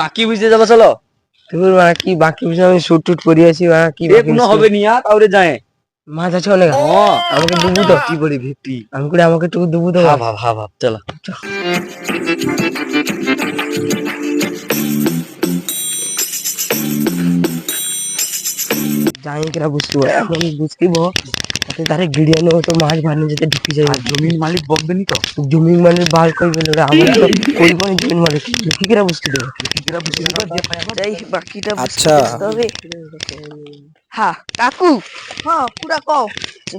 বাকি বুঝে যাব চলো। তোর মানে কি বাকি বুঝে আমি শুট টুট করি আছি মা কি কোনো হবে নি আর তাহলে যায়। মাছ আছে অনেক। আমাকে ডুবু তো কি বলি ভিত্তি আমি করে আমাকে একটু ডুবু দাও। ভাব ভাব হা ভাব চলো। কিনা বুঝতে পারে এখন বুঝকিব তাতে তারে গিড়িয়ানো তো মাছ ভালো যেতে ঢুকি আর জমির মালিক বকবেনি তো জমি মানে বার করবে না আমার তো করব না জমি মানে কি বুঝতে দেবো বাকিটা আচ্ছা। তবে হ্যাঁ কাকু হ্যাঁ পুরা কও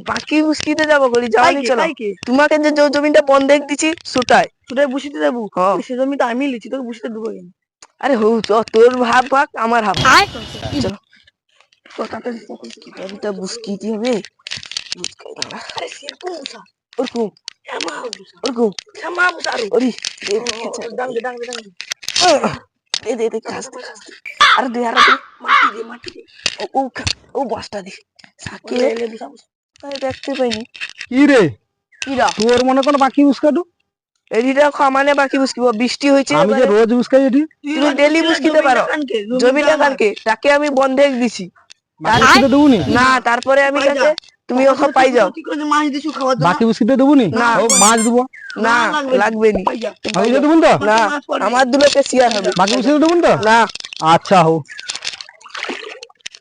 বাকি বুঝকিতে যাব করি যাওনি চলো তোমাকে যে জমিটা বন্ধক দিছি সুটাই সুটাই বুঝিতে দেবো সে জমিটা আমি লিছি তোকে বুঝতে দেবো কেন আরে চ তোর ভাগ ভাগ আমার ভাগ চলো দে দে দে কাজ। আরে দে আরে দে মাটি দে মাটি দে ও ও ও দে সাকে আরে দেখতে পাইনি কি রে? কিরা তোর মনে কোনো বাকি উস্কাটু এদিটা খামানে বাকি বুঝকিব। বৃষ্টি হয়েছে আমি যে রোজ উস্কাই এটি? তুমি ডেলি বুঝকিতে পারো। জমিটা কানকে তাকে আমি বন্ধক দিছি। নি? না তারপরে আমি কাছে তুমি পাই যাও। বাকি উস্কিতে দেবো নি? না। ও মাছ দেবো? না লাগবে নি। আমি দেবো তো? না আমার দুলোকে শেয়ার হবে। বাকি উস্কিতে দেবো তো? না। আচ্ছা হো।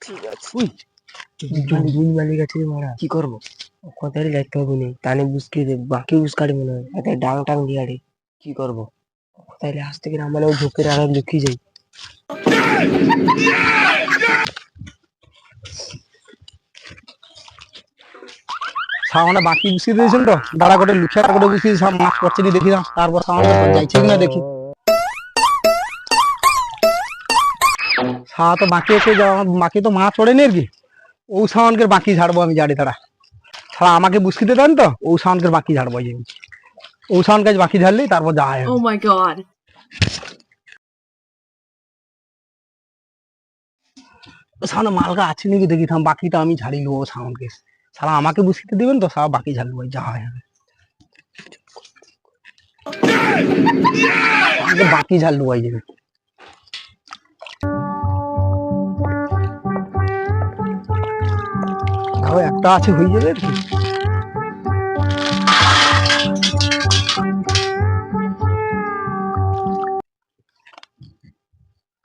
ঠিক আছে। জমি মালিক আছে মারা। কি করব? কথারই লাগতে হবে নি। তানে বুঝকি দে বাকি বুঝকাড়ি মনে হয়। এতে ডাং টাং কি করব? তাইলে আজ থেকে আমার ওই ঝোঁকের আরাম ঢুকি যাই। সামনে বাকি দিয়েছেন তো? দাঁড়া করে সব মাছ না। তারপর সামনে যাইছে কিনা দেখি। তো বাকি তো মাছ পড়েনি আর কি। ও সাউন্ডকে বাকি ঝাড়বো আমি জাড়ি তারা ছাড়া আমাকে বুঝকিতে দেন তো? ও সাউন্ডকে বাকি ঝাড়বো। ও সাউন্ড কাজ বাকি ঝাড়লেই তারপর যা হয়। Oh my god. সামনে মালকা আছে নাকি দেখি থাম বাকিটা আমি ঝাড়ি নেব সাউন্ডকে সারা আমাকে বুঝতে দিবেন তো সারা বাকি ঝাড়ি ঝাড়বো যা হয়। বাকি ঝাল ডুবাই যাবে একটা আছে, হয়ে যাবে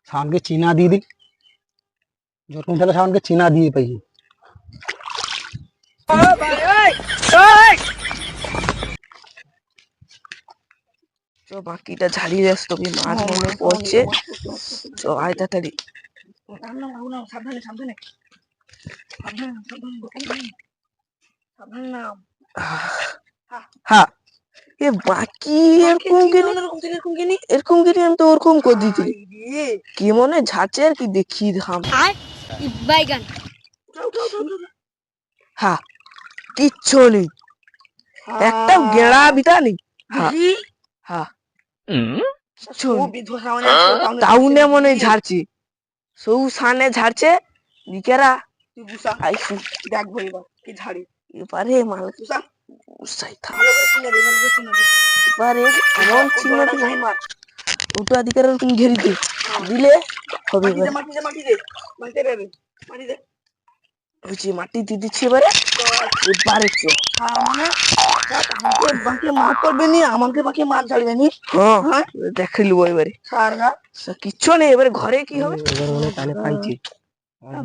সাউন্ডকে চিনা দিয়ে দিই। তো বাকিটা ঝাড়িয়ে যাস তোকে মাছ মনে পড়ছে। তো আয় তাড়াতাড়ি। হ্যাঁ এ বাকি এরকম কেন এরকম কেন আমি তো ওরকম করে দিতে কি মনে ঝাঁচে আর কি দেখি ধাম Bacon. হ্যাঁ কিচ্ছু নেই একটা গেড়া বিটা নেই হ্যাঁ হ্যাঁ কিচ্ছু টাউনে মনে ঝাড়ছে। সৌ সানে ঝাড়ছে। আইসু। দেখব এবার কি ঝাড়ি। এবারে মাল। উসাই থাম এবারে এমন চিহ্ন দিলাম ওটা দিকের ওরকম ঘেরি দে দিলে হবে যে মাটি দিয়ে দিচ্ছি এবারে। এবারে বাকি করবে নি আমাকে বাকি মাছ ছাড়বে নি। হ্যাঁ দেখে লিবো এবারে। কিচ্ছু নেই এবারে ঘরে কি হবে? মনে হয়। পাইছে আর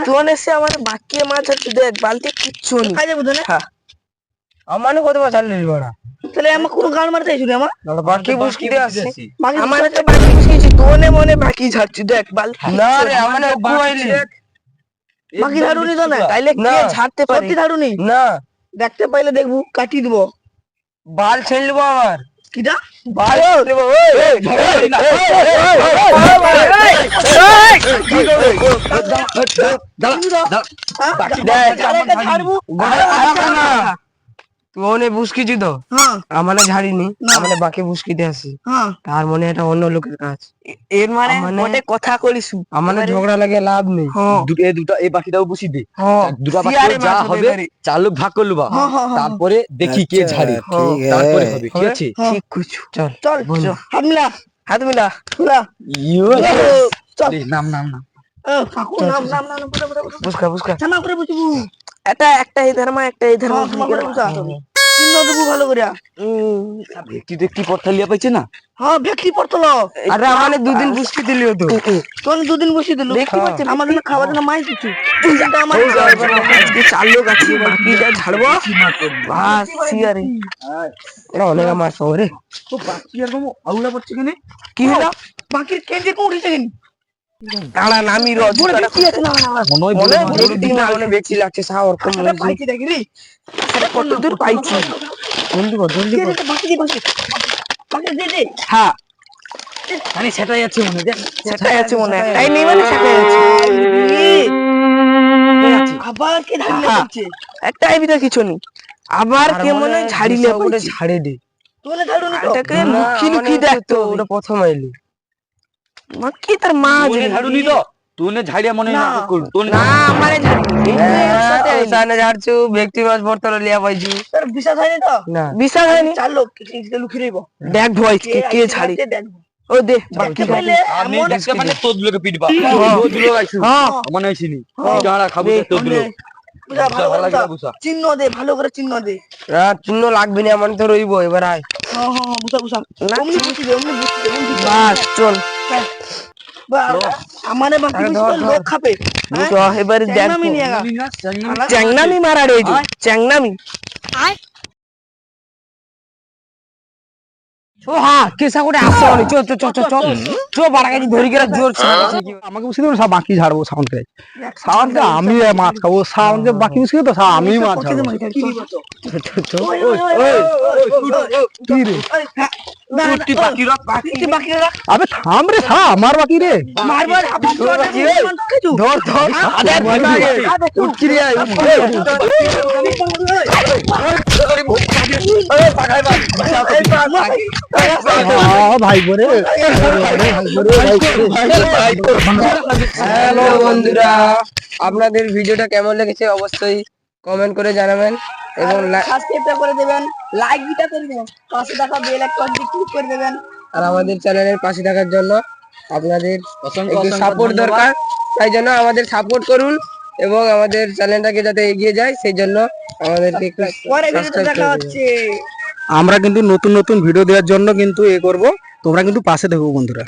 তুই এসে আমার বাকি মাছ আছে দেখ বালতি কিচ্ছু নেই হ্যাঁ আমার কত মাছ আনলি বড়া তাহলে আমার কোনো গান মারতে আইছুনি আমার বাকি বুঝকি দে আছে আমার তো বাকি বুঝিয়েছি তোনে মনে বাকি ঝাড়ছি দেখ বাল না রে আমার কুয়াইলি বাকি ঝাড়ুনি তো না তাইলে কে না। ঝাড়তে পারে সত্যি ঝাড়ুনি না দেখতে পাইলে দেখব কাটি দিব বাল ছেড়ে দেবো আমার কিটা বাল ছেড়ে দেবো ওই, ওই, ওই, হ্যাঁ? বাকি দেখ। ঝাড়াকে ঝাড়বো ঘরে আসবে না। তুই ওনে বুসকিছি তো? হ্যাঁ। ঝাড়িনি না। বাকি বুসকিতে আসি হ্যাঁ। তার মনে এটা অন্য লোকের কাজ। এর মানে মানে- কথা করিস আমানে ঝগড়া লাগে লাভ নেই। হ্যাঁ। দুটো এই দুটো এই বাকিটাও বসি দে। হ্যাঁ। দুটো বাকি যা হবে লোক ভাগ করে লুবা হ্যাঁ। তারপরে দেখি কে ঝাড়ে। ঠিক তারপরে হবে ঠিক আছে? ঠিক কুছু চল চল। হাত মিলা হাত মিলা ইয়ো। চল। নাম নাম নাম। কাকু, নাম, নাম, নাম। বুসকা বুসকা ছানা করে বুঝবু এটা একটা এই ধর্ম একটা এই ধর্ম। চিহ্ন দেবু ভালো করে একটি তো একটি পাইছে না? হ্যাঁ ব্যক্তি পড়তল। আরে আমানে দুদিন বুসকি দিলিও তো তোর দুদিন বসে দিল। দেখতে পাচ্ছি, আমার জন্য খাবার জন্য মাই কিছু আজকে চার লোক আছে বাকিটা ছাড়বো বাস সিয়ারে এটা অনেক মাছ রে। তো বাকি আর আউলা পড়ছে কেনে? কি হলো? বাকির কেঞ্জে কোন উঠেছে কেন? দাঁড়া নামি রোজ বলে কি আছে না না মনে হয় ব্যক্তি লাগছে কত দূর পাইছি। জলদি কর জলদি মানে সেটাই আছে মনে সেটাই আছে মনে হয়। একটাই নেই মানে সেটাই আছে। আবার কে হ্যাঁ। একটাই বিটা কিছু নেই। আবার কে মনে হয় ঝাড়িলে ওটা ছাড়ে দে। তোলে ঝাড়ুনি তো। এটাকে না, লুকি লুকি দেখতো তো- ওটা প্রথম আইলি কি তার মা মনে ঝাড়ুনি তো? তুই ঝাড়িয়া মনে না। না করু না আমারে ঝাড়ি সামনে ঝাড়ছু ব্যক্তি মাছ বর্তল লিয়া পাইছু। তার বিশ্বাস হয়নি তো? না। বিশ্বাস হয়নি? চার লোক লুকি রইব। দেখ ভয় কে কে ছাড়ি ও দে বাকি নেই দেখতে মানে তোর লোকে পিটবা। হ্যাঁ। তোর লোক আইছু। হ্যাঁ মনে হইছিনি যারা খাব তোর লোক। চিহ্ন দে ভালো করে চিহ্ন দে। না চূর্ণ লাগবে না এমন তো রইব এবার আয়। হ্যাঁ হ্যাঁ বুঝা বুঝা। চল। আমারে বাকি ধর, বুঝতে ধর। লোক খাবে চ এবারে দেখ চ্যাংনামি নিয়ে গা। চ্যাংনামি মারা ও হ্যাঁ কেসা করে আসছে অনেক চো চো চো চো চো চো বাড়া গেছি ধরি গেলে জোর আমাকে বুঝতে দেবো সব বাকি ঝাড়বো সাউন্ডকে সাউন্ডকে আমি মাছ খাব সাউন্ডকে বাকি বুঝতে তো সব আমি মাছ কি রে আবে থাম রে সা আমার বাকি রে ধর ধর উঠকি রে আয়, হ্যালো বন্ধুরা। আপনাদের ভিডিওটা কেমন লেগেছে অবশ্যই কমেন্ট করে জানাবেন এবং করে দেবেন লাইক দিটা করে দেবেন পাশে দেখা বেল আইকন ক্লিক করে দেবেন। আর আমাদের চ্যানেলের পাশে থাকার জন্য আপনাদের একটু সাপোর্ট দরকার। তাই জন্য আমাদের সাপোর্ট করুন এবং আমাদের চ্যানেলটাকে যাতে এগিয়ে যায় সেই জন্য আমাদেরকে একটু সাবস্ক্রাইব আমরা কিন্তু নতুন নতুন ভিডিও দেওয়ার জন্য কিন্তু এ করব। তোমরা কিন্তু পাশে দেখো বন্ধুরা।